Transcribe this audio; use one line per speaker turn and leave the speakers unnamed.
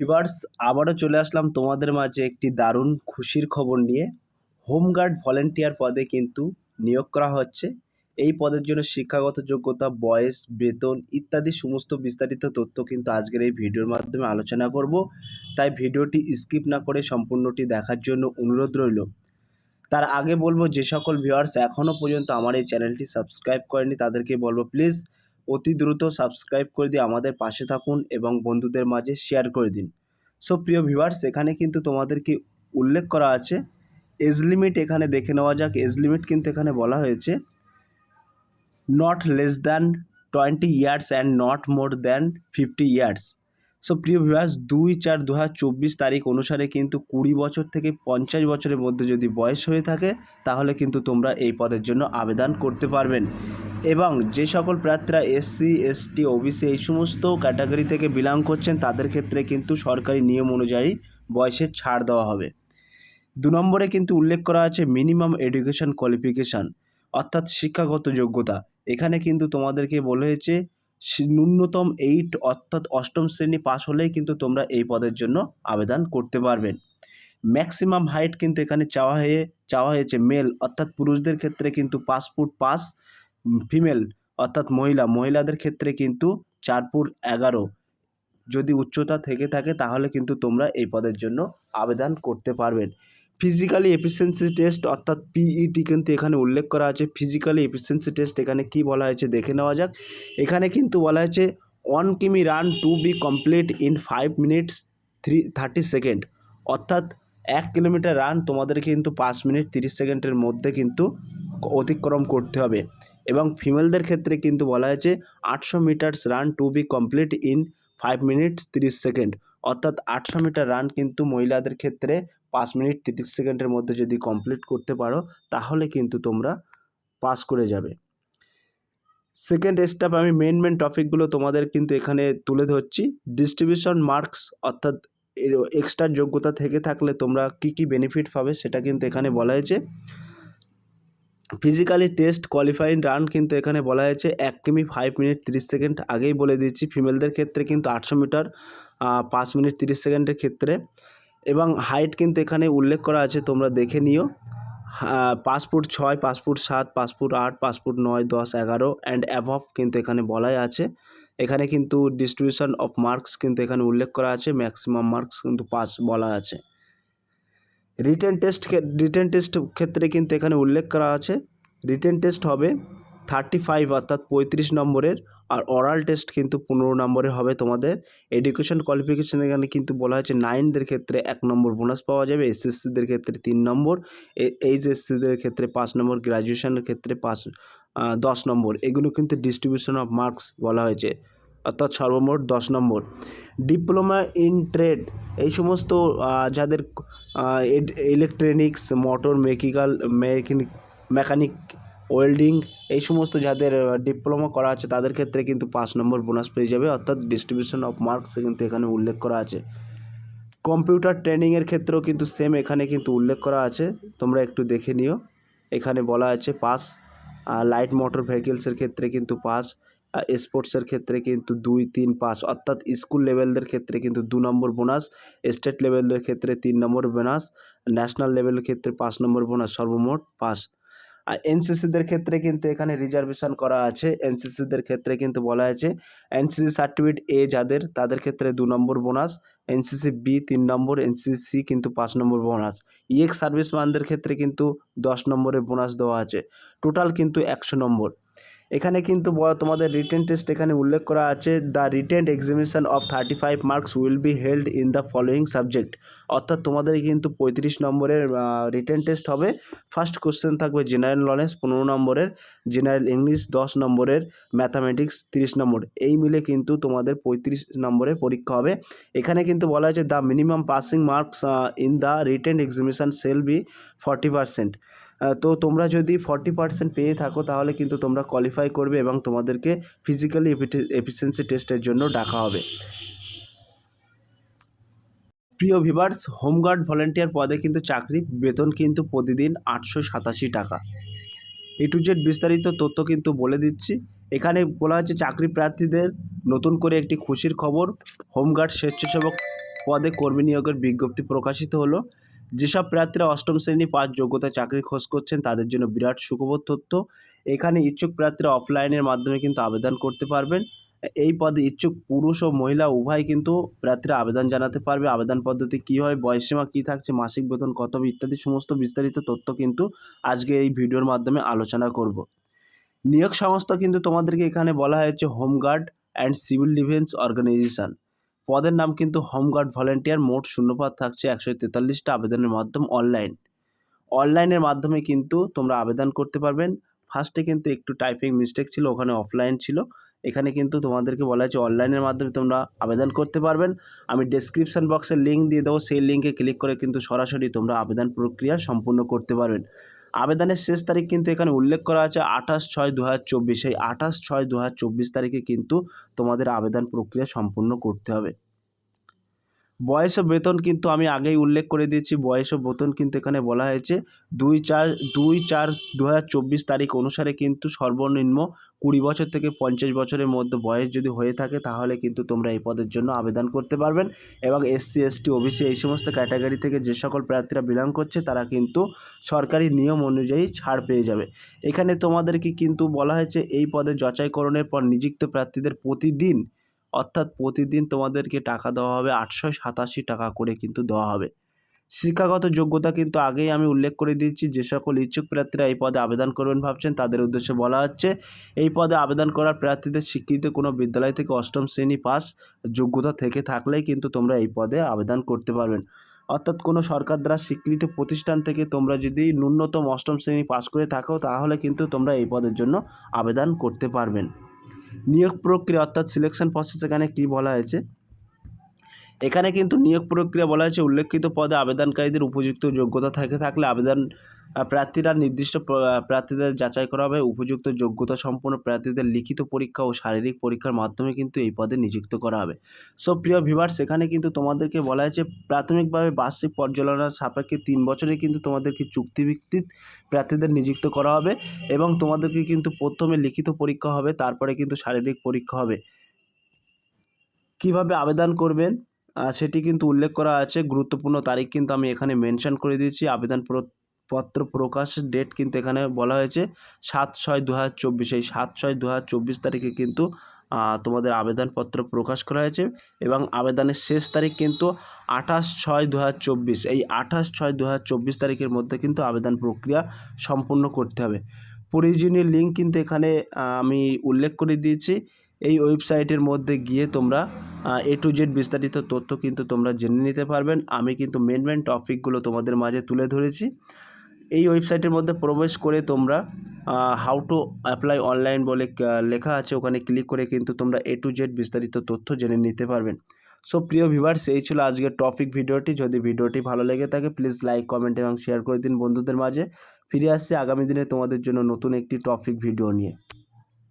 Viewers আবারও চলে আসলাম তোমাদের মাঝে একটি দারুণ খুশির খবর নিয়ে। হোমগার্ড ভলেন্টিয়ার পদে কিন্তু নিয়োগ করা হচ্ছে। এই পদের জন্য শিক্ষাগত যোগ্যতা, বয়স, বেতন ইত্যাদি সমস্ত বিস্তারিত তথ্য কিন্তু আজকের এই ভিডিওর মাধ্যমে আলোচনা করব। তাই ভিডিওটি স্কিপ না করে সম্পূর্ণটি দেখার জন্য অনুরোধ রইল। তার আগে বলব, যে সকল ভিউয়ার্স এখনও পর্যন্ত আমার এই চ্যানেলটি সাবস্ক্রাইব করেনি তাদেরকে বলব প্লিজ অতি দ্রুত সাবস্ক্রাইব করে দিয়ে আমাদের পাশে থাকুন এবং বন্ধুদের মাঝে শেয়ার করে দিন। সো প্রিয় ভিউয়ার্স এখানে কিন্তু তোমাদেরকে উল্লেখ করা আছে। এজ লিমিট এখানে দেখে নেওয়া যাক। এজ লিমিট কিন্তু এখানে বলা হয়েছে। Not less than twenty years and not more than fifty years so প্রিয় ভিউয়ার্স দুই চার দু তারিখ অনুসারে কিন্তু কুড়ি বছর থেকে পঞ্চাশ বছরের মধ্যে যদি বয়স হয়ে থাকে, তাহলে কিন্তু তোমরা এই পদের জন্য আবেদন করতে পারবেন। এবং যে সকল প্রার্থীরা এসসি এসটি ওবিসি এই সমস্ত ক্যাটাগরি থেকে বিলং করছেন, তাদের ক্ষেত্রে কিন্তু সরকারি নিয়ম অনুযায়ী বয়সের ছাড় দেওয়া হবে। দু নম্বরে কিন্তু উল্লেখ করা আছে মিনিমাম এডুকেশন কোয়ালিফিকেশান অর্থাৎ শিক্ষাগত যোগ্যতা। এখানে কিন্তু তোমাদেরকে বলে হয়েছে ন্যূনতম এইট অর্থাৎ অষ্টম শ্রেণি পাস হলেই কিন্তু তোমরা এই পদের জন্য আবেদন করতে পারবেন ম্যাক্সিমাম হাইট কিন্তু এখানে চাওয়া হয়ে চাওয়া হয়েছে মেল অর্থাৎ পুরুষদের ক্ষেত্রে কিন্তু ফুট পাস ফিমেল অর্থাৎ মহিলা। মহিলাদের ক্ষেত্রে কিন্তু চার ফুট এগারো। যদি উচ্চতা থেকে থাকে, তাহলে কিন্তু তোমরা এই পদের জন্য আবেদন করতে পারবেন ফিজিক্যালি এফিসিয়েন্সি টেস্ট অর্থাৎ পিইটি কিন্তু এখানে উল্লেখ করা আছে। ফিজিক্যালি এফিসিয়েন্সি টেস্ট এখানে কি বলা হয়েছে দেখে নেওয়া যাক। এখানে কিন্তু বলা হয়েছে one km run to be complete in five minutes three thirty second অর্থাৎ এক কিলোমিটার রান তোমাদের কিন্তু পাঁচ মিনিট তিরিশ সেকেন্ডের মধ্যে কিন্তু অতিক্রম করতে হবে। এবং ফিমেলদের ক্ষেত্রে কিন্তু বলা হয়েছে আটশো metres run to be complete in five minutes তিরিশ সেকেন্ড। অর্থাৎ আটশো মিটার রান কিন্তু মহিলাদের ক্ষেত্রে পাঁচ মিনিট তিরিশ সেকেন্ডের মধ্যে যদি কমপ্লিট করতে পারো, তাহলে কিন্তু তোমরা পাস করে যাবে। সেকেন্ড স্টেপ আমি মেন মেন টপিকগুলো তোমাদের কিন্তু এখানে তুলে ধরছি। ডিস্ট্রিবিউশন মার্কস অর্থাৎ এক্সট্রা যোগ্যতা থেকে থাকলে তোমরা কি কি বেনিফিট পাবে সেটা কিন্তু এখানে বলা হয়েছে। ফিজিক্যালি টেস্ট কোয়ালিফাইং রান কিন্তু এখানে বলা হয়েছে, এক কিমি ফাইভ মিনিট তিরিশ সেকেন্ড আগেই বলে দিচ্ছি ফিমেলদের ক্ষেত্রে কিন্তু আটশো মিটার পাঁচ মিনিট তিরিশ সেকেন্ডের ক্ষেত্রে। এবং হাইট কিন্তু এখানে উল্লেখ করা আছে, তোমরা দেখে নিও। পাঁচ ফুট ছয়, পাঁচ ফুট সাত, পাঁচ ফুট আট, পাঁচ ফুট নয়, দশ, এগারো অ্যান্ড অ্যাভভ কিন্তু এখানে বলাই আছে। এখানে কিন্তু ডিস্ট্রিবিউশন অফ মার্কস কিন্তু এখানে উল্লেখ করা আছে ম্যাক্সিমাম মার্কস কিন্তু পাঁচ বলা আছে। রিটেন টেস্ট রিটেন টেস্ট ক্ষেত্রে কিন্তু এখানে উল্লেখ করা আছে রিটেন টেস্ট হবে থার্টি ফাইভ অর্থাৎ পঁয়ত্রিশ নম্বরের আর অরাল টেস্ট কিন্তু পনেরো নম্বরে হবে তোমাদের এডুকেশন কোয়ালিফিকেশন এখানে কিন্তু বলা হয়েছে নাইনদের ক্ষেত্রে এক নম্বর বোনাস পাওয়া যাবে এসএসসিদের ক্ষেত্রে তিন নম্বর এইচএসসিদের ক্ষেত্রে পাঁচ নম্বর গ্র্যাজুয়েশনের ক্ষেত্রে পাঁচ দশ নম্বর এগুলো কিন্তু ডিস্ট্রিবিউশন অফ মার্কস বলা হয়েছে। অর্থাৎ সর্বমোট দশ নম্বর। ডিপ্লোমা ইন ট্রেড, এই সমস্ত যাদের electronics, motor mechanical mechanic mechanic, welding, এই সমস্ত যাদের ডিপ্লোমা করা আছে, তাদের ক্ষেত্রে কিন্তু পাঁচ নম্বর বোনাস পেয়ে যাবে। অর্থাৎ ডিস্ট্রিবিউশন অফ মার্কস কিন্তু এখানে উল্লেখ করা আছে। কম্পিউটার ট্রেনিংয়ের ক্ষেত্রেও কিন্তু সেম এখানে কিন্তু উল্লেখ করা আছে। তোমরা একটু দেখে নিও। এখানে বলা আছে পাস লাইট মোটর ভেহিকেলসের ক্ষেত্রে কিন্তু পাস। স্পোর্টসের ক্ষেত্রে কিন্তু দুই, তিন পাস অর্থাৎ স্কুল লেভেলদের ক্ষেত্রে কিন্তু দু নম্বর বোনাস স্টেট লেভেলের ক্ষেত্রে তিন নম্বর বোনাস ন্যাশনাল লেভেলের ক্ষেত্রে পাঁচ নম্বর বোনাস সর্বমোট পাস আর এনসিসিদের ক্ষেত্রে কিন্তু এখানে রিজার্ভেশন করা আছে। এনসিসিদের ক্ষেত্রে কিন্তু বলা আছে এনসিসি সার্টিফিকেট এ যাদের, তাদের ক্ষেত্রে দু নম্বর বোনাস এনসিসি বি তিন নম্বর এনসিসি কিন্তু পাঁচ নম্বর বোনাস ইএক্স সার্ভিসম্যানদের ক্ষেত্রে কিন্তু দশ নম্বরের বোনাস দেওয়া আছে। টোটাল কিন্তু একশো নম্বর। এখানে কিন্তু তোমাদের রিটেন টেস্ট এখানে উল্লেখ করা আছে the written examination of thirty five marks will be held in the following subject অর্থাৎ তোমাদের কিন্তু পঁয়ত্রিশ নম্বরের রিটেন টেস্ট হবে। ফার্স্ট কোশ্চেন থাকবে জেনারেল নলেজ পনেরো নম্বরের জেনারেল ইংলিশ দশ নম্বরের ম্যাথামেটিক্স তিরিশ নম্বর। এই মিলে কিন্তু তোমাদের পঁয়ত্রিশ নম্বরের পরীক্ষা হবে। এখানে কিন্তু বলা হয়েছে the minimum passing marks in the written examination shall be forty percent তো তোমরা যদি ফর্টি পার্সেন্ট পেয়ে থাকো, তাহলে কিন্তু তোমরা কোয়ালিফাই করবে এবং তোমাদেরকে ফিজিক্যালি এফিসিয়েন্সি টেস্টের জন্য ডাকা হবে। প্রিয় ভিভার্স হোমগার্ড ভলেন্টিয়ার পদে কিন্তু চাকরি, বেতন কিন্তু প্রতিদিন আটশো সাতাশি টাকা। এ টু জেড বিস্তারিত তথ্য কিন্তু বলে দিচ্ছি। এখানে বলা হচ্ছে চাকরি প্রার্থীদের নতুন করে একটি খুশির খবর। হোমগার্ড স্বেচ্ছাসেবক পদে কর্মী নিয়োগের বিজ্ঞপ্তি প্রকাশিত হলো। যেসব প্রার্থীরা অষ্টম শ্রেণি পাঁচ যোগ্যতা চাকরি খোঁজ করছেন, তাদের জন্য বিরাট সুখবর তথ্য। এখানে ইচ্ছুক প্রার্থীরা অফলাইনের মাধ্যমে কিন্তু আবেদন করতে পারবেন। এই পদে ইচ্ছুক পুরুষ ও মহিলা, উভয় কিন্তু প্রার্থীরা আবেদন জানাতে পারবে। আবেদন পদ্ধতি কী হয় বয়সীমা কী থাকছে, মাসিক বেতন কত, ইত্যাদি সমস্ত বিস্তারিত তথ্য কিন্তু আজকে এই ভিডিওর মাধ্যমে আলোচনা করব। নিয়োগ সংস্থা কিন্তু তোমাদেরকে এখানে বলা হয়েছে home guard and civil defence organisation পদের নাম কিন্তু হোমগার্ড ভলেন্টিয়ার। মোট শূন্যপদ থাকছে একশো তেতাল্লিশটা আবেদনের মাধ্যম অনলাইন। অনলাইনের মাধ্যমে কিন্তু তোমরা আবেদন করতে পারবেন। ফার্স্টে কিন্তু একটু টাইপিং মিস্টেক ছিল, ওখানে অফলাইন ছিল। এখানে কিন্তু তোমাদেরকে বলা হয়েছে অনলাইনের মাধ্যমে তোমরা আবেদন করতে পারবেন। আমি ডেসক্রিপশন বক্সে লিঙ্ক দিয়ে দেবো। সেই লিঙ্কে ক্লিক করে কিন্তু সরাসরি তোমরা আবেদন প্রক্রিয়া সম্পূর্ণ করতে পারবেন। আবেদনের শেষ তারিখ কিন্তু এখানে উল্লেখ করা আছে আঠাশ ছয় দু হাজার চব্বিশ। এই আঠাশ ছয় দু হাজার চব্বিশ তারিখে কিন্তু তোমাদের আবেদন প্রক্রিয়া সম্পূর্ণ করতে হবে। বয়স ও বেতন কিন্তু আমি আগেই উল্লেখ করে দিয়েছি। বয়স ও বেতন কিন্তু এখানে বলা হয়েছে। দুই চার দুই চার দু তারিখ অনুসারে কিন্তু সর্বনিম্ন কুড়ি বছর থেকে পঞ্চাশ বছরের মধ্যে বয়স যদি হয়ে থাকে, তাহলে কিন্তু তোমরা এই পদের জন্য আবেদন করতে পারবেন এবং এসসি, এসটি, ওবিসি এই সমস্ত ক্যাটাগরি থেকে যে সকল প্রার্থীরা বিলং করছে, তারা কিন্তু সরকারি নিয়ম অনুযায়ী ছাড় পেয়ে যাবে। এখানে তোমাদেরকে কিন্তু বলা হয়েছে, এই পদে যাচাইকরণের পর নিযুক্ত প্রার্থীদের প্রতিদিন অর্থাৎ প্রতিদিন তোমাদেরকে টাকা দেওয়া হবে আটশো সাতাশি টাকা করে কিন্তু দেওয়া হবে। শিক্ষাগত যোগ্যতা কিন্তু আগেই আমি উল্লেখ করে দিয়েছি, যে সকল ইচ্ছুক প্রার্থীরা এই পদে আবেদন করবেন ভাবছেন, তাদের উদ্দেশ্যে বলা হচ্ছে, এই পদে আবেদন করার প্রার্থীদের স্বীকৃত কোনো বিদ্যালয় থেকে অষ্টম শ্রেণি পাস যোগ্যতা থেকে থাকলেই কিন্তু তোমরা এই পদে আবেদন করতে পারবেন। অর্থাৎ কোনো সরকার দ্বারা স্বীকৃত প্রতিষ্ঠান থেকে তোমরা যদি ন্যূনতম অষ্টম শ্রেণি পাস করে থাকো, তাহলে কিন্তু তোমরা এই পদের জন্য আবেদন করতে পারবেন। নিয়োগ প্রক্রিয়া অর্থাৎ সিলেকশন প্রসেস এখানে কি বলা হয়েছে? এখানে কিন্তু নিয়োগ প্রক্রিয়া বলা হয়েছে, উল্লেখিত পদে আবেদনকারীদের উপযুক্ত যোগ্যতা থেকে, থাকলে আবেদন প্রার্থীরা নির্দিষ্ট প্রার্থীদের যাচাই করা হবে। উপযুক্ত যোগ্যতা সম্পন্ন প্রার্থীদের লিখিত পরীক্ষা ও শারীরিক পরীক্ষার মাধ্যমে কিন্তু এই পদে নিযুক্ত করা হবে। সো প্রিয় ভিভার্স এখানে কিন্তু তোমাদেরকে বলা হয়েছে, প্রাথমিকভাবে বার্ষিক পর্যালোচনার সাপেক্ষে তিন বছরে কিন্তু তোমাদেরকে চুক্তিভিত্তিক প্রার্থীদের নিযুক্ত করা হবে এবং তোমাদেরকে কিন্তু প্রথমে লিখিত পরীক্ষা হবে, তারপরে কিন্তু শারীরিক পরীক্ষা হবে। কীভাবে আবেদন করবেন? সেটি কিন্তু উল্লেখ করা আছে। গুরুত্বপূর্ণ তারিখ কিন্তু আমি এখানে মেনশন করে দিয়েছি। আবেদন পত্র প্রকাশের ডেট কিন্তু এখানে বলা হয়েছে সাত ছয় দু হাজার চব্বিশ। এই সাত ছয় দু হাজার চব্বিশ তারিখে কিন্তু তোমাদের আবেদনপত্র প্রকাশ করা হয়েছে এবং আবেদনের শেষ তারিখ কিন্তু আঠাশ ছয় দু এই আঠাশ ছয় দু তারিখের মধ্যে কিন্তু আবেদন প্রক্রিয়া সম্পূর্ণ করতে হবে। প্রয়োজনীয় লিঙ্ক কিন্তু এখানে আমি উল্লেখ করে দিয়েছি। এই ওয়েবসাইটের মধ্যে গিয়ে তোমরা এ টু জেড বিস্তারিত তথ্য কিন্তু তোমরা জেনে নিতে পারবেন। আমি কিন্তু মেন মেন টপিকগুলো তোমাদের মাঝে তুলে ধরেছি। এই ওয়েবসাইটের মধ্যে প্রবেশ করে তোমরা হাউ টু অ্যাপ্লাই অনলাইন বলে লেখা আছে। ওখানে ক্লিক করে কিন্তু তোমরা এ টু জেড বিস্তারিত তথ্য জেনে নিতে পারবেন। সো প্রিয় ভিভার্স এই ছিল আজকের টপিক ভিডিওটি। যদি ভিডিওটি ভালো লেগে থাকে প্লিজ লাইক কমেন্ট এবং শেয়ার করে দিন বন্ধুদের মাঝে। ফিরে আসছে আগামী দিনে তোমাদের জন্য নতুন একটি টপিক ভিডিও নিয়ে।